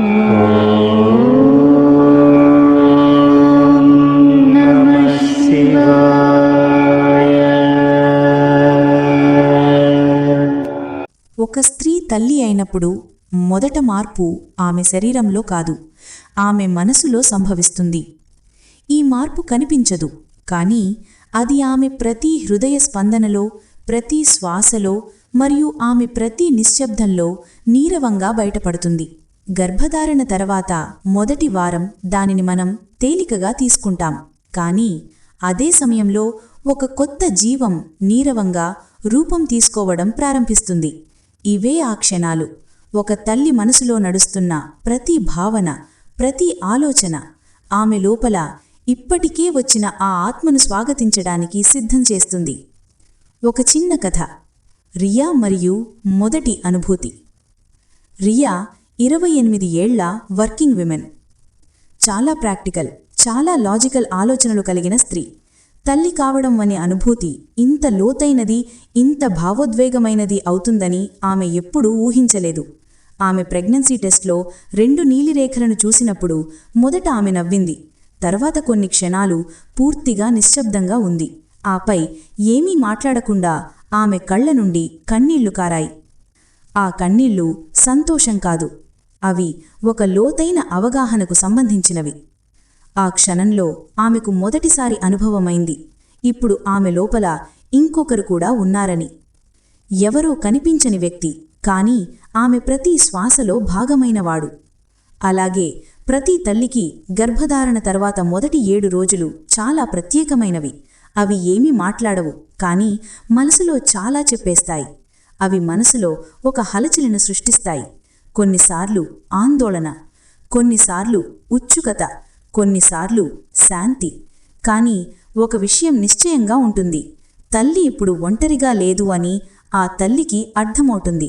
ఒక స్త్రీ తల్లి అయినప్పుడు మొదట మార్పు ఆమె శరీరంలో కాదు ఆమె మనసులో సంభవిస్తుంది. ఈ మార్పు కనిపించదు కానీ అది ఆమె ప్రతి హృదయ స్పందనలో ప్రతి శ్వాసలో మరియు ఆమె ప్రతి నిశ్శబ్దంలో నీరవంగా బయటపడుతుంది. గర్భధారణ తర్వాత మొదటి వారం దానిని మనం తేలికగా తీసుకుంటాం. కానీ అదే సమయంలో ఒక కొత్త జీవం నీరవంగా రూపం తీసుకోవడం ప్రారంభిస్తుంది. ఇవే ఆ క్షణాలు. ఒక తల్లి మనసులో నడుస్తున్న ప్రతి భావన ప్రతి ఆలోచన ఆమె లోపల ఇప్పటికే వచ్చిన ఆ ఆత్మను స్వాగతించడానికి సిద్ధం చేస్తుంది. ఒక చిన్న కథ. రియా మరియు మొదటి అనుభూతి. రియా ఇరవై ఎనిమిది ఏళ్ళ వర్కింగ్ విమెన్. చాలా ప్రాక్టికల్ చాలా లాజికల్ ఆలోచనలు కలిగిన స్త్రీ. తల్లి కావడం అనే అనుభూతి ఇంత లోతైనది ఇంత భావోద్వేగమైనది అవుతుందని ఆమె ఎప్పుడూ ఊహించలేదు. ఆమె ప్రెగ్నెన్సీ టెస్ట్లో రెండు నీలిరేఖలను చూసినప్పుడు మొదట ఆమె నవ్వింది. తర్వాత కొన్ని క్షణాలు పూర్తిగా నిశ్శబ్దంగా ఉంది. ఆపై ఏమీ మాట్లాడకుండా ఆమె కళ్ళ నుండి కన్నీళ్ళు కారాయి. ఆ కన్నీళ్ళు సంతోషం కాదు అవి ఒక లోతైన అవగాహనకు సంబంధించినవి. ఆ క్షణంలో ఆమెకు మొదటిసారి అనుభవమైంది. ఇప్పుడు ఆమె లోపల ఇంకొకరు కూడా ఉన్నారని. ఎవరో కనిపించని వ్యక్తి కాని ఆమె ప్రతి శ్వాసలో భాగమైనవాడు. అలాగే ప్రతి తల్లికి గర్భధారణ తర్వాత మొదటి ఏడు రోజులు చాలా ప్రత్యేకమైనవి. అవి ఏమీ మాట్లాడవు కానీ మనసులో చాలా చెప్పేస్తాయి. అవి మనసులో ఒక హలచలిని సృష్టిస్తాయి. కొన్నిసార్లు ఆందోళన కొన్నిసార్లు ఉత్సుకత కొన్నిసార్లు శాంతి. కానీ ఒక విషయం నిశ్చయంగా ఉంటుంది. తల్లి ఇప్పుడు ఒంటరిగా లేదు అని ఆ తల్లికి అర్థమవుతుంది.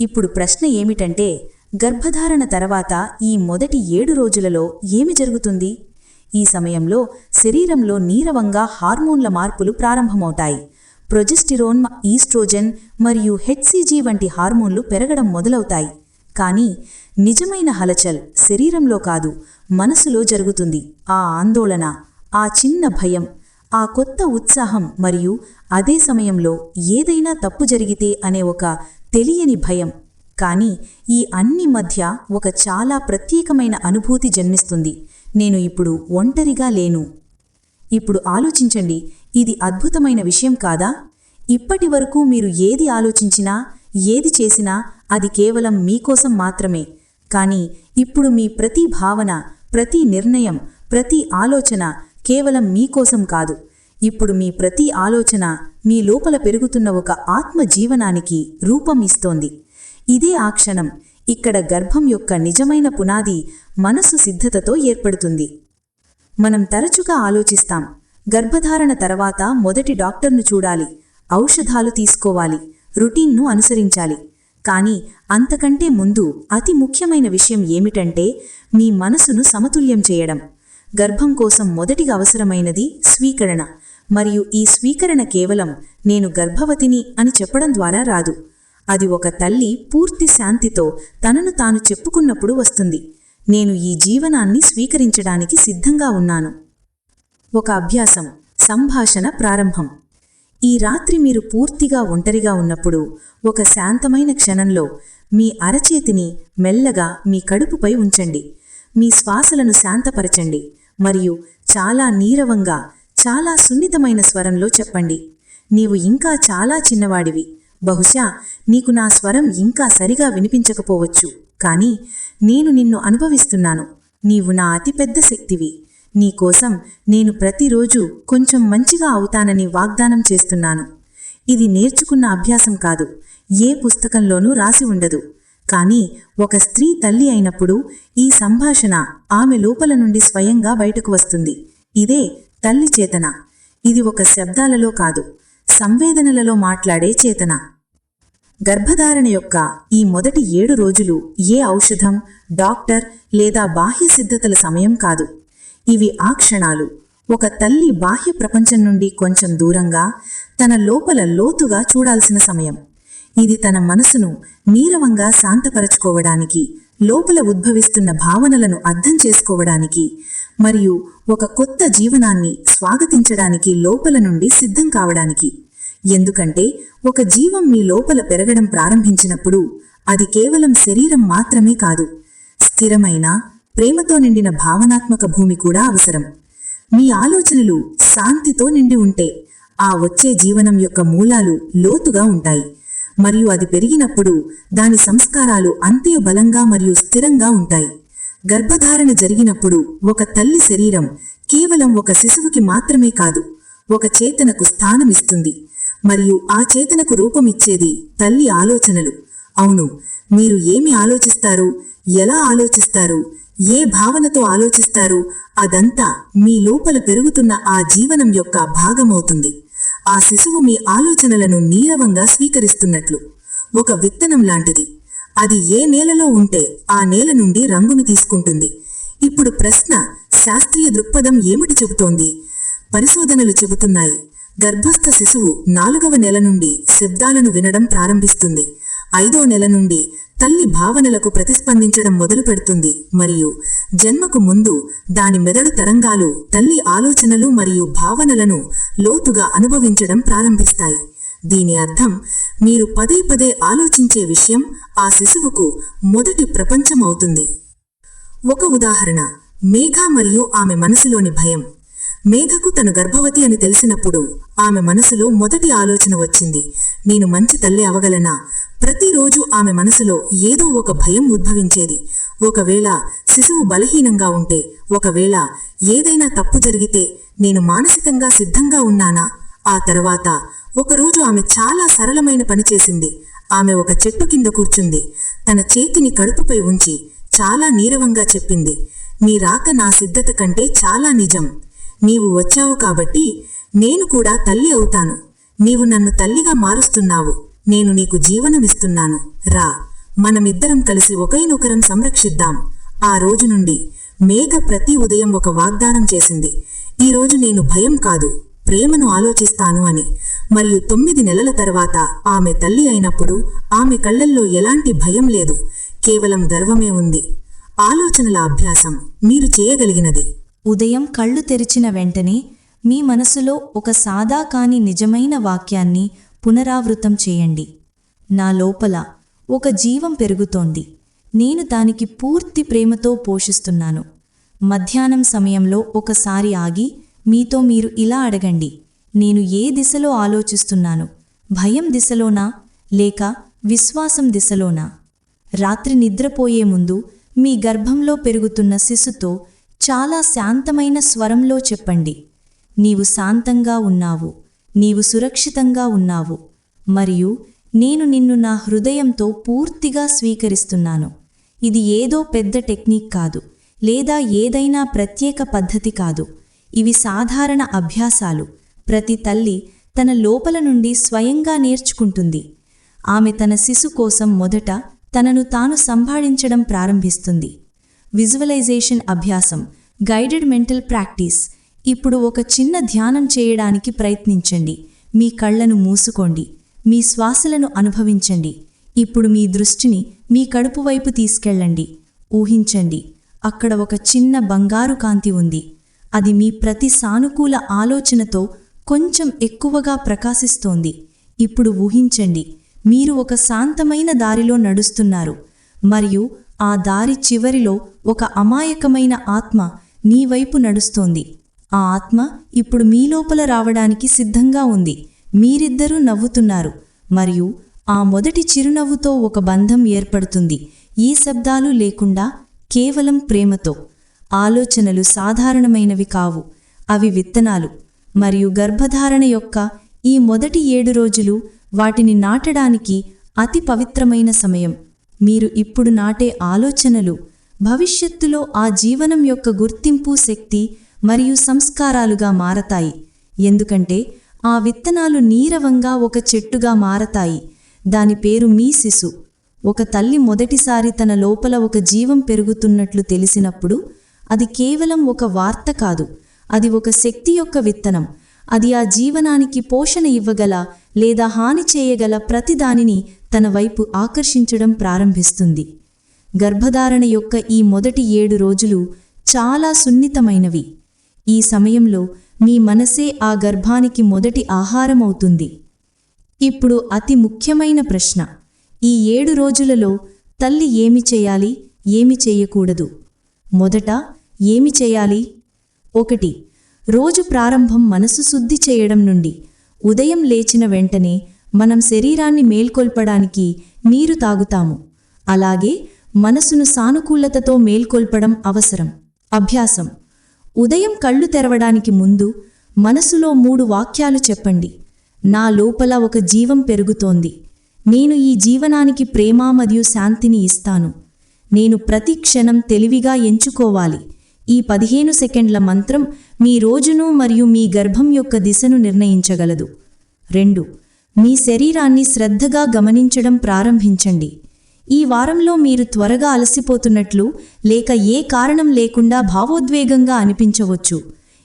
ఇప్పుడు ప్రశ్న ఏమిటంటే గర్భధారణ తర్వాత ఈ మొదటి ఏడు రోజులలో ఏమి జరుగుతుంది? ఈ సమయంలో శరీరంలో నీరవంగా హార్మోన్ల మార్పులు ప్రారంభమవుతాయి. ప్రొజెస్టిరోన్ ఈస్ట్రోజెన్ మరియు హెచ్సిజీ వంటి హార్మోన్లు పెరగడం మొదలవుతాయి. కానీ నిజమైన హలచల్ శరీరంలో కాదు మనసులో జరుగుతుంది. ఆ ఆందోళన ఆ చిన్న భయం ఆ కొత్త ఉత్సాహం మరియు అదే సమయంలో ఏదైనా తప్పు జరిగితే అనే ఒక తెలియని భయం. కానీ ఈ అన్ని మధ్య ఒక చాలా ప్రత్యేకమైన అనుభూతి జన్మిస్తుంది. నేను ఇప్పుడు ఒంటరిగా లేను. ఇప్పుడు ఆలోచించండి ఇది అద్భుతమైన విషయం కాదా? ఇప్పటి వరకు మీరు ఏది ఆలోచించినా ఏది చేసినా అది కేవలం మీకోసం మాత్రమే. కానీ ఇప్పుడు మీ ప్రతి భావన ప్రతి నిర్ణయం ప్రతి ఆలోచన కేవలం మీకోసం కాదు. ఇప్పుడు మీ ప్రతి ఆలోచన మీ లోపల పెరుగుతున్న ఒక ఆత్మ జీవనానికి రూపం ఇస్తోంది. ఇదే ఆ క్షణం ఇక్కడ గర్భం యొక్క నిజమైన పునాది మనసు సిద్ధతతో ఏర్పడుతుంది. మనం తరచుగా ఆలోచిస్తాం గర్భధారణ తర్వాత మొదటి డాక్టర్ను చూడాలి ఔషధాలు తీసుకోవాలి రుటీన్ను అనుసరించాలి. కానీ అంతకంటే ముందు అతి ముఖ్యమైన విషయం ఏమిటంటే మీ మనసును సమతుల్యం చేయడం. గర్భం కోసం మొదటిగా అవసరమైనది స్వీకరణ. మరియు ఈ స్వీకరణ కేవలం నేను గర్భవతిని అని చెప్పడం ద్వారా రాదు. అది ఒక తల్లి పూర్తి శాంతితో తనను తాను చెప్పుకున్నప్పుడు వస్తుంది. నేను ఈ జీవనాన్ని స్వీకరించడానికి సిద్ధంగా ఉన్నాను. ఒక అభ్యాసం సంభాషణ ప్రారంభం. ఈ రాత్రి మీరు పూర్తిగా ఒంటరిగా ఉన్నప్పుడు ఒక శాంతమైన క్షణంలో మీ అరచేతిని మెల్లగా మీ కడుపుపై ఉంచండి. మీ శ్వాసలను శాంతపరచండి మరియు చాలా నీరవంగా చాలా సున్నితమైన స్వరంలో చెప్పండి. నీవు ఇంకా చాలా చిన్నవాడివి. బహుశా నీకు నా స్వరం ఇంకా సరిగా వినిపించకపోవచ్చు. కానీ నేను నిన్ను అనుభవిస్తున్నాను. నీవు నా అతిపెద్ద శక్తివి. నీకోసం నేను ప్రతిరోజు కొంచెం మంచిగా అవుతానని వాగ్దానం చేస్తున్నాను. ఇది నేర్చుకున్న అభ్యాసం కాదు. ఏ పుస్తకంలోనూ రాసి ఉండదు. కానీ ఒక స్త్రీ తల్లి అయినప్పుడు ఈ సంభాషణ ఆమె లోపల నుండి స్వయంగా బయటకు వస్తుంది. ఇదే తల్లి చేతన. ఇది ఒక శబ్దాలలో కాదు. సంవేదనలలో మాట్లాడే చేతన. గర్భధారణ యొక్క ఈ మొదటి ఏడు రోజులు ఏ ఔషధం డాక్టర్ లేదా బాహ్య సిద్ధతల సమయం కాదు. ఇవి ఆ క్షణాలు. ఒక తల్లి బాహ్య ప్రపంచం నుండి కొంచెం దూరంగా తన లోపల లోతుగా చూడాల్సిన సమయం. ఇది తన మనసును నీరవంగా శాంతపరచుకోవడానికి లోపల ఉద్భవిస్తున్న భావనలను అర్థం చేసుకోవడానికి మరియు ఒక కొత్త జీవనాన్ని స్వాగతించడానికి లోపల నుండి సిద్ధం కావడానికి. ఎందుకంటే ఒక జీవం మీ లోపల పెరగడం ప్రారంభించినప్పుడు అది కేవలం శరీరం మాత్రమే కాదు స్థిరమైన ప్రేమతో నిండిన భావనాత్మక భూమి కూడా అవసరం. మీ ఆలోచనలు శాంతితో నిండి ఉంటే ఆ వచ్చే జీవనం యొక్క మూలాలు లోతుగా ఉంటాయి. మరియు అది పెరిగినప్పుడు దాని సంస్కారాలు అంతే బలంగా మరియు స్థిరంగా ఉంటాయి. గర్భధారణ జరిగినప్పుడు ఒక తల్లి శరీరం కేవలం ఒక శిశువుకి మాత్రమే కాదు ఒక చేతనకు స్థానమిస్తుంది. మరియు ఆ చేతనకు రూపమిచ్చేది తల్లి ఆలోచనలు. అవును మీరు ఏమి ఆలోచిస్తారు? ఎలా ఆలోచిస్తారు? ఏ భావనతో ఆలోచిస్తారు? అదంతా మీ లోపల పెరుగుతున్న ఆ జీవనం యొక్క భాగమవుతుంది. ఆ శిశువు మీ ఆలోచనలను నీరవంగా స్వీకరిస్తున్నట్లు. ఒక విత్తనం లాంటిది. అది ఏ నేలలో ఉంటే ఆ నేల నుండి రంగును తీసుకుంటుంది. ఇప్పుడు ప్రశ్న శాస్త్రీయ దృక్పథం ఏమిటి చెబుతోంది? పరిశోధనలు చెబుతున్నాయి. గర్భస్థ శిశువు నాలుగవ నెల నుండి శబ్దాలను వినడం ప్రారంభిస్తుంది. ఐదో నెల నుండి తల్లి భావనలకు ప్రతిస్పందించడం మొదలు పెడుతుంది. మరియు జన్మకు ముందు దాని మెదడు తరంగాలు తల్లి ఆలోచనలు మరియు భావనలను లోతుగా అనుభవించడం ప్రారంభిస్తాయి. దీని అర్థం మీరు పదే పదే ఆలోచించే విషయం ఆ శిశువుకు మొదటి ప్రపంచం అవుతుంది ఒక ఉదాహరణ మేఘ మరియు ఆమె మనసులోని భయం. మేఘకు తను గర్భవతి అని తెలిసినప్పుడు ఆమె మనసులో మొదటి ఆలోచన వచ్చింది. నేను మంచి తల్లి అవగలనా? ప్రతిరోజు ఆమె మనసులో ఏదో ఒక భయం ఉద్భవించేది. ఒకవేళ శిశువు బలహీనంగా ఉంటే ఒకవేళ ఏదైనా తప్పు జరిగితే నేను మానసికంగా సిద్ధంగా ఉన్నానా? ఆ తర్వాత ఒకరోజు ఆమె చాలా సరళమైన పని చేసింది. ఆమె ఒక చెట్టు కింద కూర్చుంది. తన చేతిని కడుపుపై ఉంచి చాలా నీరవంగా చెప్పింది. నీ రాక నా సిద్ధత కంటే చాలా నిజం. నీవు వచ్చావు కాబట్టి నేను కూడా తల్లి అవుతాను. నీవు నన్ను తల్లిగా మారుస్తున్నావు. నేను నీకు జీవనమిస్తున్నాను. రా మనమిద్దరం కలిసి ఒకరినొకరం సంరక్షిద్దాం. ఆ రోజు నుండి మేఘ ప్రతి ఉదయం ఒక వాగ్దానం చేసింది. ఈ రోజు నేను భయం కాదు ప్రేమను ఆలోచిస్తాను అని. మరియు తొమ్మిది నెలల తర్వాత ఆమె తల్లి అయినప్పుడు ఆమె కళ్ళల్లో ఎలాంటి భయం లేదు కేవలం గర్వమే ఉంది. ఆలోచనల అభ్యాసం మీరు చేయగలిగినది. ఉదయం కళ్ళు తెరిచిన వెంటనే మీ మనసులో ఒక సాదా కాని నిజమైన వాక్యాన్ని పునరావృతం చేయండి. నా లోపల ఒక జీవం పెరుగుతోంది. నేను దానికి పూర్తి ప్రేమతో పోషిస్తున్నాను. మధ్యాహ్నం సమయంలో ఒకసారి ఆగి మీతో మీరు ఇలా అడగండి. నేను ఏ దిశలో ఆలోచిస్తున్నాను? భయం దిశలోనా? లేక విశ్వాసం దిశలోనా? రాత్రి నిద్రపోయే ముందు మీ గర్భంలో పెరుగుతున్న శిశుతో చాలా శాంతమైన స్వరంలో చెప్పండి. నీవు శాంతంగా ఉన్నావు. నీవు సురక్షితంగా ఉన్నావు. మరియు నేను నిన్ను నా హృదయంతో పూర్తిగా స్వీకరిస్తున్నాను. ఇది ఏదో పెద్ద టెక్నిక్ కాదు. లేదా ఏదైనా ప్రత్యేక పద్ధతి కాదు. ఇవి సాధారణ అభ్యాసాలు. ప్రతి తల్లి తన లోపల నుండి స్వయంగా నేర్చుకుంటుంది. ఆమె తన శిశు కోసం మొదట తనను తాను సంభాళించడం ప్రారంభిస్తుంది. విజువలైజేషన్ అభ్యాసం. గైడెడ్ మెంటల్ ప్రాక్టీస్ ఇప్పుడు ఒక చిన్న ధ్యానం చేయడానికి ప్రయత్నించండి. మీ కళ్ళను మూసుకోండి. మీ శ్వాసలను అనుభవించండి. ఇప్పుడు మీ దృష్టిని మీ కడుపు వైపు తీసుకెళ్ళండి. ఊహించండి. అక్కడ ఒక చిన్న బంగారు కాంతి ఉంది. అది మీ ప్రతి సానుకూల ఆలోచనతో కొంచెం ఎక్కువగా ప్రకాశిస్తోంది. ఇప్పుడు ఊహించండి. మీరు ఒక శాంతమైన దారిలో నడుస్తున్నారు. మరియు ఆ దారి చివరిలో ఒక అమాయకమైన ఆత్మ నీ వైపు నడుస్తోంది. ఆ ఆత్మ ఇప్పుడు మీ లోపల రావడానికి సిద్ధంగా ఉంది. మీరిద్దరూ నవ్వుతున్నారు. మరియు ఆ మొదటి చిరునవ్వుతో ఒక బంధం ఏర్పడుతుంది. ఈ శబ్దాలు లేకుండా కేవలం ప్రేమతో. ఆలోచనలు సాధారణమైనవి కావు. అవి విత్తనాలు. మరియు గర్భధారణ యొక్క ఈ మొదటి ఏడు రోజులు వాటిని నాటడానికి అతి పవిత్రమైన సమయం. మీరు ఇప్పుడు నాటే ఆలోచనలు భవిష్యత్తులో ఆ జీవనం యొక్క గుర్తింపు శక్తి మరియు సంస్కారాలుగా మారతాయి. ఎందుకంటే ఆ విత్తనాలు నీరవంగా ఒక చెట్టుగా మారతాయి. దాని పేరు మీ శిశు. ఒక తల్లి మొదటిసారి తన లోపల ఒక జీవం పెరుగుతున్నట్లు తెలిసినప్పుడు అది కేవలం ఒక వార్త కాదు. అది ఒక శక్తి యొక్క విత్తనం. అది ఆ జీవనానికి పోషణ ఇవ్వగల లేదా హాని చేయగల ప్రతిదానిని తన వైపు ఆకర్షించడం ప్రారంభిస్తుంది. గర్భధారణ యొక్క ఈ మొదటి ఏడు రోజులు చాలా సున్నితమైనవి. ఈ సమయంలో మీ మనసే ఆ గర్భానికి మొదటి ఆహారమవుతుంది. ఇప్పుడు అతి ముఖ్యమైన ప్రశ్న. ఈ ఏడు రోజులలో తల్లి ఏమి చేయాలి? ఏమి చేయకూడదు? మొదట ఏమి చేయాలి? ఒకటి. రోజు ప్రారంభం మనసు శుద్ధి చేయడం నుండి ఉదయం లేచిన వెంటనే మనం శరీరాన్ని మేల్కొల్పడానికి నీరు తాగుతాము. అలాగే మనసును సానుకూలతతో మేల్కొల్పడం అవసరం. అభ్యాసం. ఉదయం కళ్ళు తెరవడానికి ముందు మనసులో మూడు వాక్యాలు చెప్పండి. నా లోపల ఒక జీవం పెరుగుతోంది. నేను ఈ జీవనానికి ప్రేమ మరియు శాంతిని ఇస్తాను. నేను ప్రతి క్షణం తెలివిగా ఎంచుకోవాలి. ఈ పదిహేను సెకండ్ల మంత్రం మీ రోజును మరియు మీ గర్భం యొక్క దిశను నిర్ణయించగలదు. రెండు. మీ శరీరాన్ని శ్రద్ధగా గమనించడం ప్రారంభించండి. ఈ వారంలో మీరు త్వరగా అలసిపోతున్నట్లు లేక ఏ కారణం లేకుండా భావోద్వేగంగా అనిపించవచ్చు.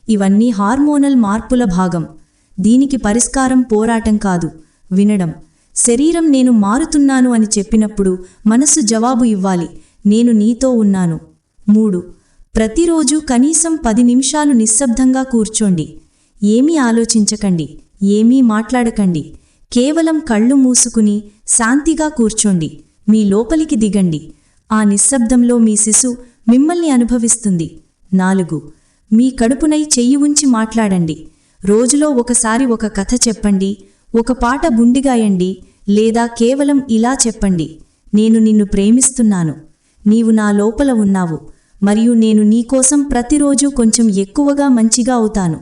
ఇవన్నీ హార్మోనల్ మార్పుల భాగం. దీనికి పరిష్కారం పోరాటం కాదు. వినడం. శరీరం నేను మారుతున్నాను అని చెప్పినప్పుడు మనసు జవాబు ఇవ్వాలి. నేను నీతో ఉన్నాను. మూడు. ప్రతిరోజు కనీసం పది నిమిషాలు నిశ్శబ్దంగా కూర్చోండి. ఏమీ ఆలోచించకండి. ఏమీ మాట్లాడకండి. కేవలం కళ్ళు మూసుకుని శాంతిగా కూర్చోండి. మీ లోపలికి దిగండి. ఆ నిశ్శబ్దంలో మీ శిశు మిమ్మల్ని అనుభవిస్తుంది. నాలుగు మీ కడుపునై చెయ్యి ఉంచి మాట్లాడండి. రోజులో ఒకసారి ఒక కథ చెప్పండి. ఒక పాట బుండిగాయండి లేదా కేవలం ఇలా చెప్పండి. నేను నిన్ను ప్రేమిస్తున్నాను. నీవు నా లోపల ఉన్నావు. మరియు నేను నీకోసం ప్రతిరోజు కొంచెం ఎక్కువగా మంచిగా అవుతాను.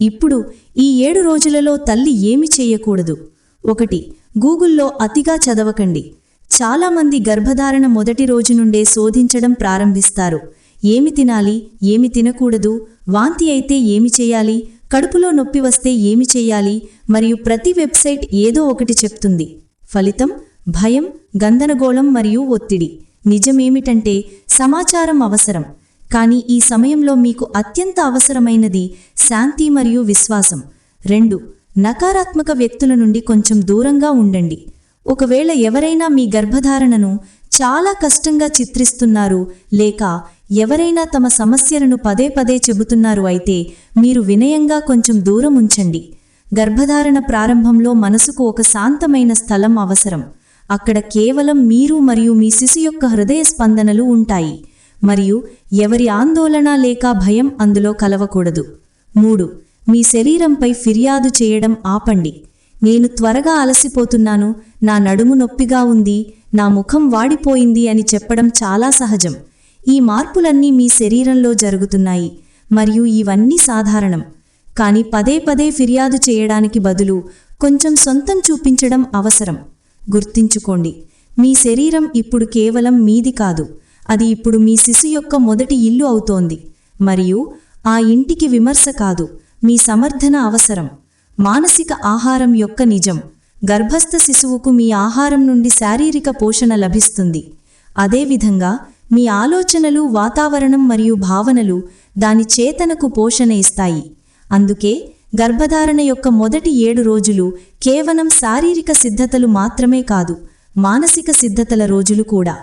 ఇప్పుడు ఈ ఏడు రోజులలో తల్లి ఏమి చేయకూడదు? ఒకటి గూగుల్లో అతిగా చదవకండి. చాలామంది గర్భధారణ మొదటి రోజు నుండే శోధించడం ప్రారంభిస్తారు. ఏమి తినాలి? ఏమి తినకూడదు? వాంతి అయితే ఏమి చేయాలి? కడుపులో నొప్పి వస్తే ఏమి చేయాలి? మరియు ప్రతి వెబ్సైట్ ఏదో ఒకటి చెప్తుంది. ఫలితం భయం గందరగోళం మరియు ఒత్తిడి. నిజమేమిటంటే సమాచారం అవసరం. కానీ ఈ సమయంలో మీకు అత్యంత అవసరమైనది శాంతి మరియు విశ్వాసం. రెండు నకారాత్మక వ్యక్తుల నుండి కొంచెం దూరంగా ఉండండి. ఒకవేళ ఎవరైనా మీ గర్భధారణను చాలా కష్టంగా చిత్రిస్తున్నారు లేక ఎవరైనా తమ సమస్యలను పదే పదే చెబుతున్నారు అయితే మీరు వినయంగా కొంచెం దూరం ఉంచండి. గర్భధారణ ప్రారంభంలో మనసుకు ఒక శాంతమైన స్థలం అవసరం. అక్కడ కేవలం మీరు మరియు మీ శిశు యొక్క హృదయ స్పందనలు ఉంటాయి. మరియు ఎవరి ఆందోళన లేక భయం అందులో కలవకూడదు. మూడు మీ శరీరంపై ఫిర్యాదు చేయడం ఆపండి. నేను త్వరగా అలసిపోతున్నాను. నా నడుము నొప్పిగా ఉంది. నా ముఖం వాడిపోయింది అని చెప్పడం చాలా సహజం. ఈ మార్పులన్నీ మీ శరీరంలో జరుగుతున్నాయి. మరియు ఇవన్నీ సాధారణం. కానీ పదే పదే ఫిర్యాదు చేయడానికి బదులు కొంచెం సొంతం చూపించడం అవసరం. గుర్తించుకోండి మీ శరీరం ఇప్పుడు కేవలం మీది కాదు. అది ఇప్పుడు మీ శిశు యొక్క మొదటి ఇల్లు అవుతోంది. మరియు ఆ ఇంటికి విమర్శ కాదు. మీ సమర్థన అవసరం. మానసిక ఆహారం యొక్క నిజం. గర్భస్థ శిశువుకు మీ ఆహారం నుండి శారీరక పోషణ లభిస్తుంది. అదేవిధంగా మీ ఆలోచనలు వాతావరణం మరియు భావనలు దాని చేతనకు పోషణ ఇస్తాయి. అందుకే గర్భధారణ యొక్క మొదటి ఏడు రోజులు కేవలం శారీరక సిద్ధతలు మాత్రమే కాదు మానసిక సిద్ధతల రోజులు కూడా.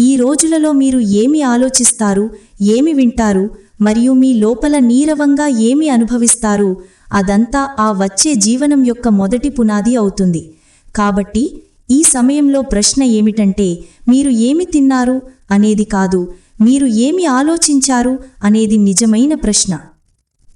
ఈ రోజులలో మీరు ఏమి ఆలోచిస్తారు ఏమి వింటారు మరియు మీ లోపల నీరవంగా ఏమి అనుభవిస్తారు అదంతా ఆ వచ్చే జీవనం యొక్క మొదటి పునాది అవుతుంది. కాబట్టి ఈ సమయంలో ప్రశ్న ఏమిటంటే మీరు ఏమి తిన్నారు అనేది కాదు మీరు ఏమి ఆలోచించారు అనేది నిజమైన ప్రశ్న.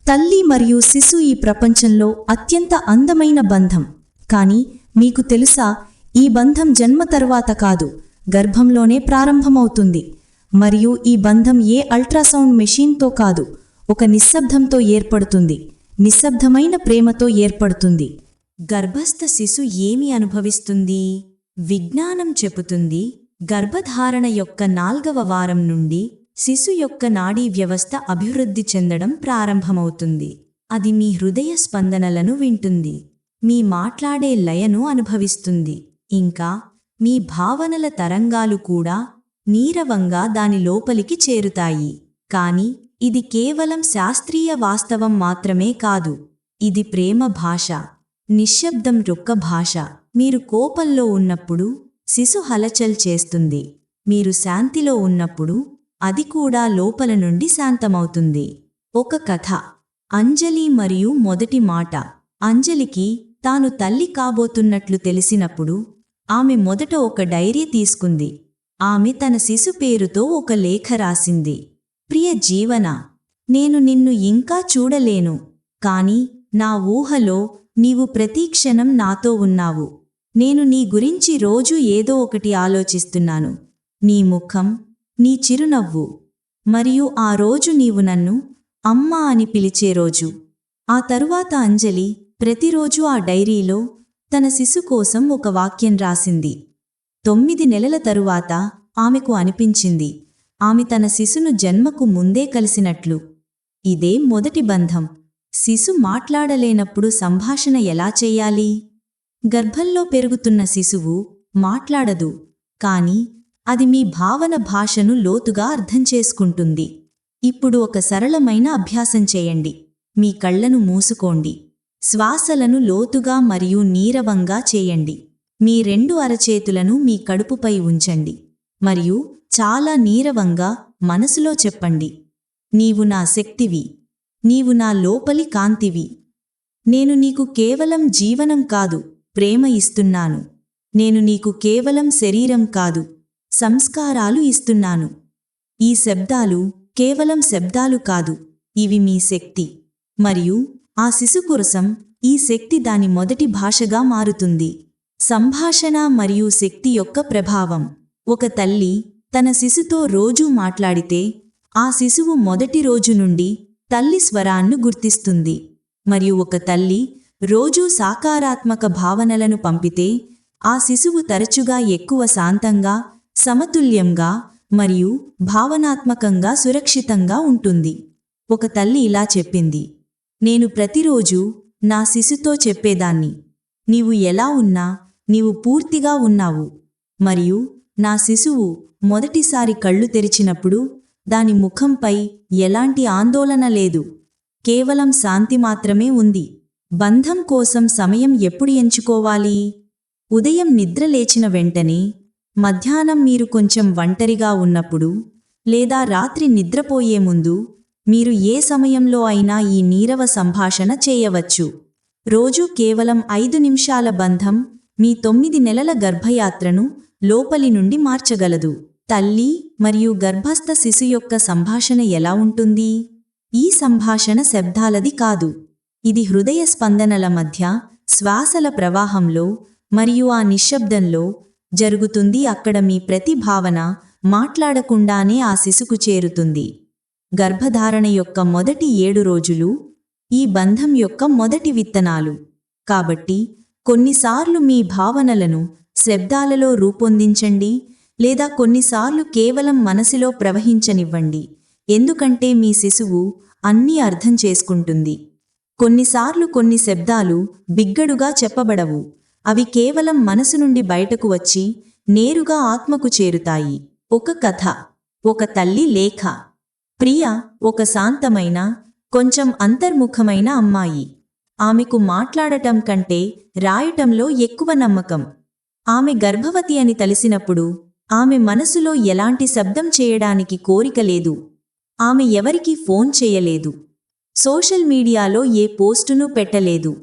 తల్లి మరియు శిశు ఈ ప్రపంచంలో అత్యంత అందమైన బంధం. కానీ మీకు తెలుసా ఈ బంధం జన్మ తర్వాత కాదు గర్భంలోనే ప్రారంభమవుతుంది. మరియు ఈ బంధం ఏ అల్ట్రాసౌండ్ మెషీన్తో కాదు ఒక నిశ్శబ్దంతో ఏర్పడుతుంది. నిశ్శబ్దమైన ప్రేమతో ఏర్పడుతుంది. గర్భస్థ శిశు ఏమి అనుభవిస్తుంది? విజ్ఞానం చెబుతుంది. గర్భధారణ యొక్క నాల్గవ వారం నుండి శిశు యొక్క నాడీ వ్యవస్థ అభివృద్ధి చెందడం ప్రారంభమవుతుంది. అది మీ హృదయ స్పందనలను వింటుంది. మీ మాట్లాడే లయను అనుభవిస్తుంది. ఇంకా మీ భావనల తరంగాలు కూడా నీరవంగా దాని లోపలికి చేరుతాయి. కానీ ఇది కేవలం శాస్త్రీయ వాస్తవం మాత్రమే కాదు. ఇది ప్రేమ భాష. నిశ్శబ్దం రొక్క భాష. మీరు కోపంలో ఉన్నప్పుడు శిశు హలచల్ చేస్తుంది. మీరు శాంతిలో ఉన్నప్పుడు అది కూడా లోపల నుండి శాంతమవుతుంది. ఒక కథ. అంజలి మరియు మొదటి మాట. అంజలికి తాను తల్లి కాబోతున్నట్లు తెలిసినప్పుడు ఆమె మొదట ఒక డైరీ తీసుకుంది. ఆమె తన శిశు పేరుతో ఒక లేఖ రాసింది. ప్రియ జీవన నేను నిన్ను ఇంకా చూడలేను కాని నా ఊహలో నీవు ప్రతీక్షణం నాతో ఉన్నావు. నేను నీ గురించి రోజూ ఏదో ఒకటి ఆలోచిస్తున్నాను. నీ ముఖం నీ చిరునవ్వు మరియు ఆ రోజు నీవు నన్ను అమ్మా అని పిలిచే రోజు. ఆ తరువాత అంజలి ప్రతిరోజు ఆ డైరీలో తన శిశు కోసం ఒక వాక్యం రాసింది. తొమ్మిది నెలల తరువాత ఆమెకు అనిపించింది. ఆమె తన శిశును జన్మకు ముందే కలిసినట్లు. ఇదే మొదటి బంధం. శిశు మాట్లాడలేనప్పుడు సంభాషణ ఎలా చేయాలి? గర్భంలో పెరుగుతున్న శిశువు మాట్లాడదు. కాని అది మీ భావన భాషను లోతుగా అర్థం చేసుకుంటుంది. ఇప్పుడు ఒక సరళమైన అభ్యాసం చేయండి. మీ కళ్ళను మూసుకోండి. శ్వాసలను లోతుగా మరియు నీరవంగా చేయండి. మీ రెండు అరచేతులను మీ కడుపుపై ఉంచండి. మరియు చాలా నీరవంగా మనసులో చెప్పండి. నీవు నా శక్తివి. నీవు నా లోపలి కాంతివి. నేను నీకు కేవలం జీవనం కాదు ప్రేమ ఇస్తున్నాను. నేను నీకు కేవలం శరీరం కాదు సంస్కారాలు ఇస్తున్నాను. ఈ శబ్దాలు కేవలం శబ్దాలు కాదు ఇవి మీ శక్తి. మరియు ఆ శిశు కోసం ఈ శక్తి దాని మొదటి భాషగా మారుతుంది. సంభాషణ మరియు శక్తి యొక్క ప్రభావం. ఒక తల్లి తన శిశుతో రోజూ మాట్లాడితే ఆ శిశువు మొదటి రోజు నుండి తల్లి స్వరాన్ని గుర్తిస్తుంది. మరియు ఒక తల్లి రోజూ సాకారాత్మక భావనలను పంపితే ఆ శిశువు తరచుగా ఎక్కువ శాంతంగా సమతుల్యంగా మరియు భావనాత్మకంగా సురక్షితంగా ఉంటుంది. ఒక తల్లి ఇలా చెప్పింది నేను ప్రతిరోజు నా శిశుతో చెప్పేదాన్ని. నీవు ఎలా ఉన్నా నీవు పూర్తిగా ఉన్నావు. మరియు నా శిశువు మొదటిసారి కళ్ళు తెరిచినప్పుడు దాని ముఖంపై ఎలాంటి ఆందోళన లేదు. కేవలం శాంతి మాత్రమే ఉంది. బంధం కోసం సమయం ఎప్పుడు ఎంచుకోవాలి? ఉదయం నిద్ర లేచిన వెంటనే మధ్యాహ్నం మీరు కొంచెం ఒంటరిగా ఉన్నప్పుడు లేదా రాత్రి నిద్రపోయే ముందు మీరు ఏ సమయంలో అయినా ఈ నీరవ సంభాషణ చేయవచ్చు. రోజూ కేవలం ఐదు నిమిషాల బంధం మీ తొమ్మిది నెలల గర్భయాత్రను లోపలి నుండి మార్చగలదు. తల్లి మరియు గర్భస్థ శిశు యొక్క సంభాషణ ఎలా ఉంటుంది? ఈ సంభాషణ శబ్దాలది కాదు. ఇది హృదయ స్పందనల మధ్య శ్వాసల ప్రవాహంలో మరియు ఆ నిశ్శబ్దంలో జరుగుతుంది. అక్కడ మీ ప్రతి భావన మాట్లాడకుండానే ఆ శిశుకు చేరుతుంది. గర్భధారణ యొక్క మొదటి ఏడు రోజులు ఈ బంధం యొక్క మొదటి విత్తనాలు. కాబట్టి కొన్నిసార్లు మీ భావనలను శబ్దాలలో రూపొందించండి లేదా కొన్నిసార్లు కేవలం మనసులో ప్రవహించనివ్వండి. ఎందుకంటే మీ శిశువు అన్నీ అర్థం చేసుకుంటుంది. కొన్నిసార్లు కొన్ని శబ్దాలు బిగ్గడుగా చెప్పబడవు. అవి కేవలం మనసు నుండి బయటకు వచ్చి నేరుగా ఆత్మకు చేరుతాయి. ఒక కథ ఒక తల్లి లేఖ. ప్రియ ఒక శాంతమైన కొంచెం అంతర్ముఖమైన అమ్మాయి. ఆమెకు మాట్లాడటం కంటే రాయటంలో ఎక్కువ నమ్మకం. ఆమె గర్భవతి అని తలిసినప్పుడు ఆమె మనసులో ఎలాంటి శబ్దం చేయడానికి కోరిక లేదు. ఆమె ఎవరికీ ఫోన్ చేయలేదు. సోషల్ మీడియాలో ఏ పోస్టును పెట్టలేదు.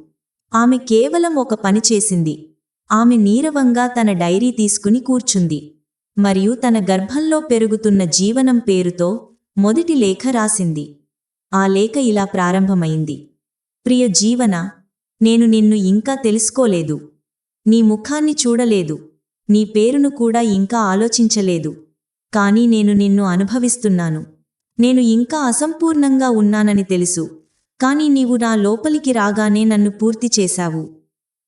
ఆమె కేవలం ఒక పని చేసింది. ఆమె నీరవంగా తన డైరీ తీసుకుని కూర్చుంది. మరియు తన గర్భంలో పెరుగుతున్న జీవనం పేరుతో మొదటి లేఖ రాసింది. ఆ లేఖ ఇలా ప్రారంభమైంది. ప్రియ జీవన నేను నిన్ను ఇంకా తెలుసుకోలేదు. నీ ముఖాన్ని చూడలేదు. నీ పేరును కూడా ఇంకా ఆలోచించలేదు. కానీ నేను నిన్ను అనుభవిస్తున్నాను. నేను ఇంకా అసంపూర్ణంగా ఉన్నానని తెలుసు. కాని నీవు నా లోపలికి రాగానే నన్ను పూర్తి చేశావు.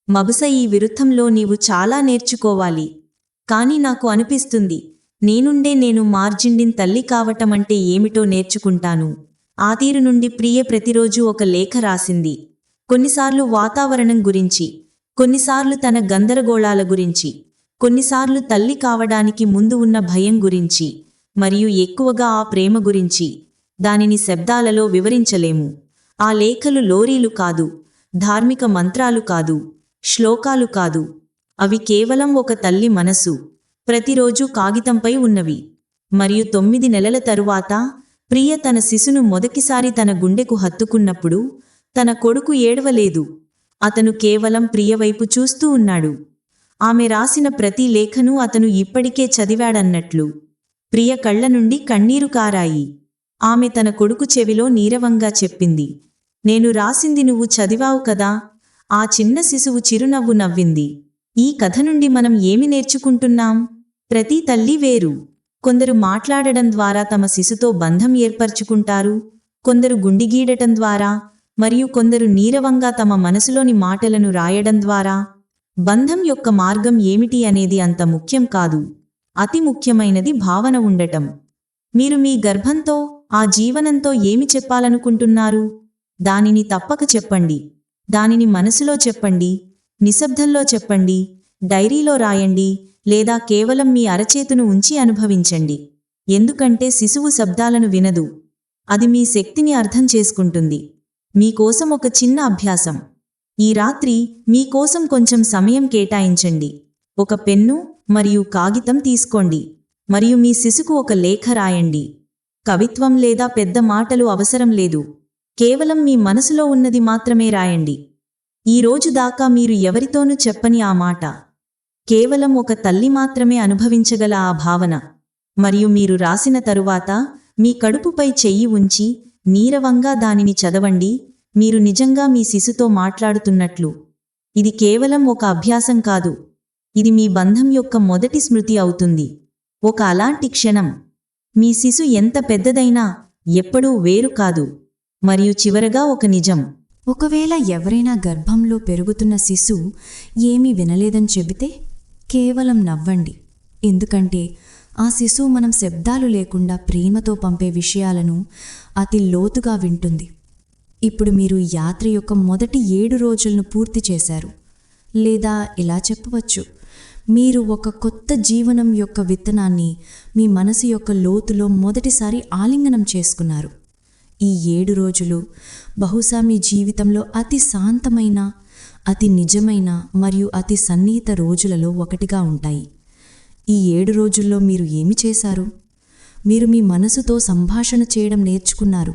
మబుస ఈ విరుద్ధంలో నీవు చాలా నేర్చుకోవాలి. కాని నాకు అనిపిస్తుంది నేనుండే నేను మార్జిండిన్ తల్లి కావటమంటే ఏమిటో నేర్చుకుంటాను. ఆ తీరు నుండి ప్రియ ప్రతిరోజు ఒక లేఖ రాసింది. కొన్నిసార్లు వాతావరణం గురించి. కొన్నిసార్లు తన గందరగోళాల గురించి కొన్నిసార్లు తల్లి కావడానికి ముందు ఉన్న భయం గురించి మరియు ఎక్కువగా ఆ ప్రేమ గురించి దానిని శబ్దాలలో వివరించలేము. ఆ లేఖలు లోరీలు కాదు ధార్మిక మంత్రాలు కాదు శ్లోకాలు కాదు. అవి కేవలం ఒక తల్లి మనసు ప్రతిరోజు కాగితంపై ఉన్నవి. మరియు తొమ్మిది నెలల తరువాత ప్రియ తన శిశును మొదటిసారి తన గుండెకు హత్తుకున్నప్పుడు తన కొడుకు ఏడవలేదు. అతను కేవలం ప్రియవైపు చూస్తూ ఉన్నాడు. ఆమె రాసిన ప్రతి లేఖను అతను ఇప్పటికే చదివాడన్నట్లు. ప్రియ కళ్ళ నుండి కన్నీరు కారాయి. ఆమె తన కొడుకు చెవిలో నీరవంగా చెప్పింది. నేను రాసింది నువ్వు చదివావు కదా? ఆ చిన్న శిశువు చిరునవ్వు నవ్వింది. ఈ కథ నుండి మనం ఏమి నేర్చుకుంటున్నాం? ప్రతి తల్లి వేరు. కొందరు మాట్లాడడం ద్వారా తమ శిశుతో బంధం ఏర్పరచుకుంటారు. కొందరు గుండిగీడటం ద్వారా మరియు కొందరు నీరవంగా తమ మనసులోని మాటలను రాయడం ద్వారా బంధం యొక్క మార్గం ఏమిటి అనేది అంత ముఖ్యం కాదు. అతి ముఖ్యమైనది భావన ఉండటం. మీరు మీ గర్భంతో ఆ జీవనంతో ఏమి చెప్పాలనుకుంటున్నారు? దానిని తప్పక చెప్పండి. దానిని మనసులో చెప్పండి నిశ్శబ్దంలో చెప్పండి డైరీలో రాయండి లేదా కేవలం మీ అరచేతును ఉంచి అనుభవించండి. ఎందుకంటే శిశువు శబ్దాలను వినదు. అది మీ శక్తిని అర్థం చేసుకుంటుంది. మీకోసం ఒక చిన్న అభ్యాసం. ఈ రాత్రి మీకోసం కొంచెం సమయం కేటాయించండి. ఒక పెన్ను మరియు కాగితం తీసుకోండి. మరియు మీ శిశుకు ఒక లేఖ రాయండి. కవిత్వం లేదా పెద్ద మాటలు అవసరం లేదు. కేవలం మీ మనసులో ఉన్నది మాత్రమే రాయండి. ఈ రోజు దాకా మీరు ఎవరితోనూ చెప్పని ఆ మాట. కేవలం ఒక తల్లి మాత్రమే అనుభవించగల ఆ భావన. మరియు మీరు రాసిన తరువాత మీ కడుపుపై చెయ్యి ఉంచి నీరవంగా దానిని చదవండి మీరు నిజంగా మీ శిశుతో మాట్లాడుతున్నట్లు. ఇది కేవలం ఒక అభ్యాసం కాదు. ఇది మీ బంధం యొక్క మొదటి స్మృతి అవుతుంది. ఒక అలాంటి క్షణం. మీ శిశు ఎంత పెద్దదైనా ఎప్పుడూ వేరు కాదు. మరియు చివరగా ఒక నిజం. ఒకవేళ ఎవరైనా గర్భంలో పెరుగుతున్న శిశువు ఏమీ వినలేదని చెబితే కేవలం నవ్వండి. ఎందుకంటే ఆ శిశువు మనం శబ్దాలు లేకుండా ప్రేమతో పంపే విషయాలను అతి లోతుగా వింటుంది. ఇప్పుడు మీరు యాత్ర యొక్క మొదటి ఏడు రోజులను పూర్తి చేశారు. లేదా ఇలా చెప్పవచ్చు మీరు ఒక కొత్త జీవనం యొక్క విత్తనాన్ని మీ మనసు యొక్క లోతులో మొదటిసారి ఆలింగనం చేసుకున్నారు. ఈ ఏడు రోజులు బహుశా మీ జీవితంలో అతి శాంతమైన అతి నిజమైన మరియు అతి సన్నిహిత రోజులలో ఒకటిగా ఉంటాయి. ఈ ఏడు రోజుల్లో మీరు ఏమి చేశారు? మీరు మీ మనసుతో సంభాషణ చేయడం నేర్చుకున్నారు.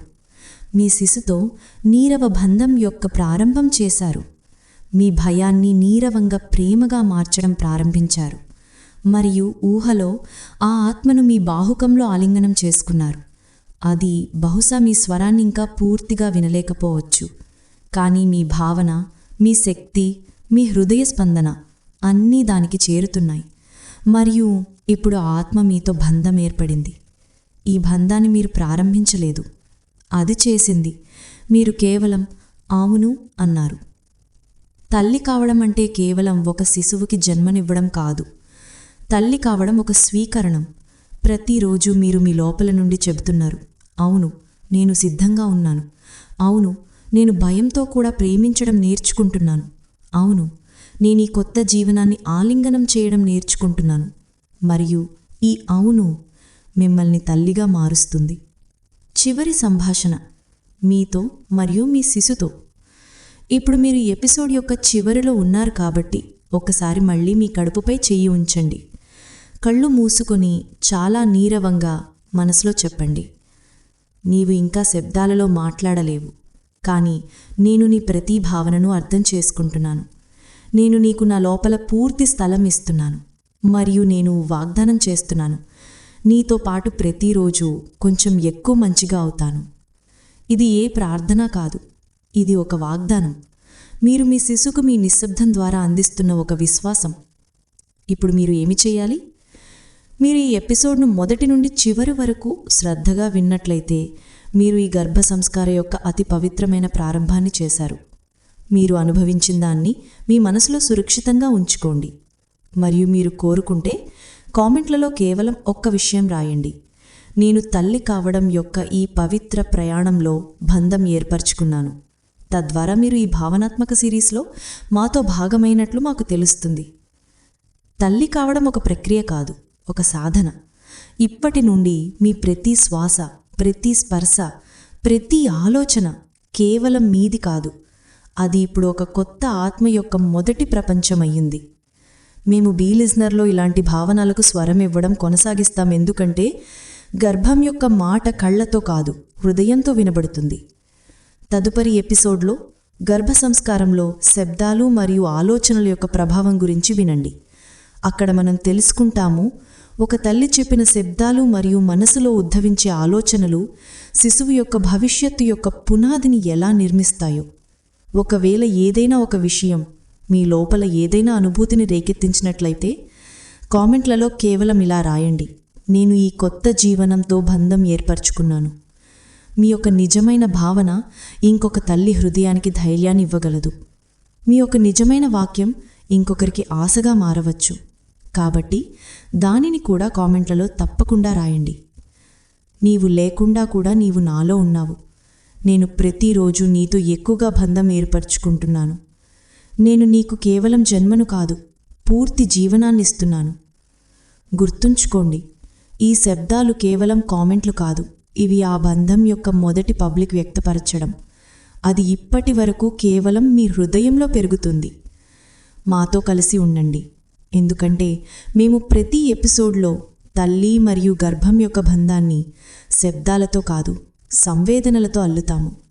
మీ శిశుతో నీరవ బంధం యొక్క ప్రారంభం చేశారు. మీ భయాన్ని నీరవంగా ప్రేమగా మార్చడం ప్రారంభించారు. మరియు ఊహలో ఆ ఆత్మను మీ బాహుకంలో ఆలింగనం చేసుకున్నారు. అది బహుశా మీ స్వరాన్ని ఇంకా పూర్తిగా వినలేకపోవచ్చు. కానీ మీ భావన మీ శక్తి మీ హృదయ స్పందన అన్నీ దానికి చేరుతున్నాయి. మరియు ఇప్పుడు ఆత్మ మీతో బంధం ఏర్పడింది. ఈ బంధాన్ని మీరు ప్రారంభించలేదు. అది చేసింది. మీరు కేవలం అవును అన్నారు. తల్లి కావడం అంటే కేవలం ఒక శిశువుకి జన్మనివ్వడం కాదు. తల్లి కావడం ఒక స్వీకరణం. ప్రతిరోజు మీరు మీ లోపల నుండి చెబుతున్నారు అవును నేను సిద్ధంగా ఉన్నాను. అవును నేను భయంతో కూడా ప్రేమించడం నేర్చుకుంటున్నాను. అవును నేను ఈ కొత్త జీవనాన్ని ఆలింగనం చేయడం నేర్చుకుంటున్నాను. మరియు ఈ అవును మిమ్మల్ని తల్లిగా మారుస్తుంది. చివరి సంభాషణ మీతో మరియు మీ శిశుతో. ఇప్పుడు మీరు ఎపిసోడ్ యొక్క చివరిలో ఉన్నారు కాబట్టి ఒకసారి మళ్ళీ మీ కడుపుపై చెయ్యి ఉంచండి. కళ్ళు మూసుకొని చాలా నీరవంగా మనసులో చెప్పండి. నీవు ఇంకా శబ్దాలలో మాట్లాడలేవు కానీ నేను నీ ప్రతి భావనను అర్థం చేసుకుంటున్నాను. నేను నీకు నా లోపల పూర్తి స్థలం ఇస్తున్నాను మరియు నేను వాగ్దానం చేస్తున్నాను. నీతో పాటు ప్రతిరోజు కొంచెం ఎక్కువ మంచిగా అవుతాను. ఇది ఏ ప్రార్థన కాదు ఇది ఒక వాగ్దానం. మీరు మీ శిశుకు మీ నిశ్శబ్దం ద్వారా అందిస్తున్న ఒక విశ్వాసం. ఇప్పుడు మీరు ఏమి చేయాలి? మీరు ఈ ఎపిసోడ్ను మొదటి నుండి చివరి వరకు శ్రద్ధగా విన్నట్లయితే మీరు ఈ గర్భ సంస్కార యొక్క అతి పవిత్రమైన ప్రారంభాన్ని చేశారు. మీరు అనుభవించిన దాన్ని మీ మనసులో సురక్షితంగా ఉంచుకోండి. మరియు మీరు కోరుకుంటే కామెంట్లలో కేవలం ఒక్క విషయం రాయండి. నేను తల్లి కావడం యొక్క ఈ పవిత్ర ప్రయాణంలో బంధం ఏర్పరచుకున్నాను. తద్వారా మీరు ఈ భావనాత్మక సిరీస్లో మాతో భాగమైనట్లు మాకు తెలుస్తుంది. తల్లి కావడం ఒక ప్రక్రియ కాదు ఒక సాధన. ఇప్పటి నుండి మీ ప్రతి శ్వాస ప్రతి స్పర్శ ప్రతి ఆలోచన కేవలం మీది కాదు. అది ఇప్పుడు ఒక కొత్త ఆత్మ యొక్క మొదటి ప్రపంచమయ్యింది. మేము బీ లిజనర్లో ఇలాంటి భావనలకు స్వరం ఇవ్వడం కొనసాగిస్తాం ఎందుకంటే గర్భం యొక్క మాట కళ్ళతో కాదు హృదయంతో వినబడుతుంది. తదుపరి ఎపిసోడ్లో గర్భ సంస్కారంలో శబ్దాలు మరియు ఆలోచనల యొక్క ప్రభావం గురించి వినండి. అక్కడ మనం తెలుసుకుంటాము ఒక తల్లి చెప్పిన శబ్దాలు మరియు మనసులో ఉద్భవించే ఆలోచనలు శిశువు యొక్క భవిష్యత్తు యొక్క పునాదిని ఎలా నిర్మిస్తాయో. ఒకవేళ ఏదైనా ఒక విషయం మీ లోపల ఏదైనా అనుభూతిని రేకెత్తించినట్లయితే కామెంట్లలో కేవలం ఇలా రాయండి. నేను ఈ కొత్త జీవనంతో బంధం ఏర్పరచుకున్నాను. మీ యొక్క నిజమైన భావన ఇంకొక తల్లి హృదయానికి ధైర్యాన్ని ఇవ్వగలదు. మీ యొక్క నిజమైన వాక్యం ఇంకొకరికి ఆశగా మారవచ్చు. కాబట్టి దానిని కూడా కామెంట్లలో తప్పకుండా రాయండి. నీవు లేకుండా కూడా నీవు నాలో ఉన్నావు. నేను ప్రతిరోజు నీతో ఎక్కువగా బంధం ఏర్పరచుకుంటున్నాను. నేను నీకు కేవలం జన్మను కాదు పూర్తి జీవనాన్ని ఇస్తున్నాను గుర్తుంచుకోండి ఈ శబ్దాలు కేవలం కామెంట్లు కాదు ఇవి ఆ బంధం యొక్క మొదటి పబ్లిక్ వ్యక్తపరచడం. అది ఇప్పటి వరకు కేవలం మీ హృదయంలో పెరుగుతుంది. మాతో కలిసి ఉండండి. ఎందుకంటే మేము ప్రతి ఎపిసోడ్లో తల్లి మరియు గర్భం యొక్క బంధాన్ని శబ్దాలతో కాదు సంవేదనలతో అల్లుతాము.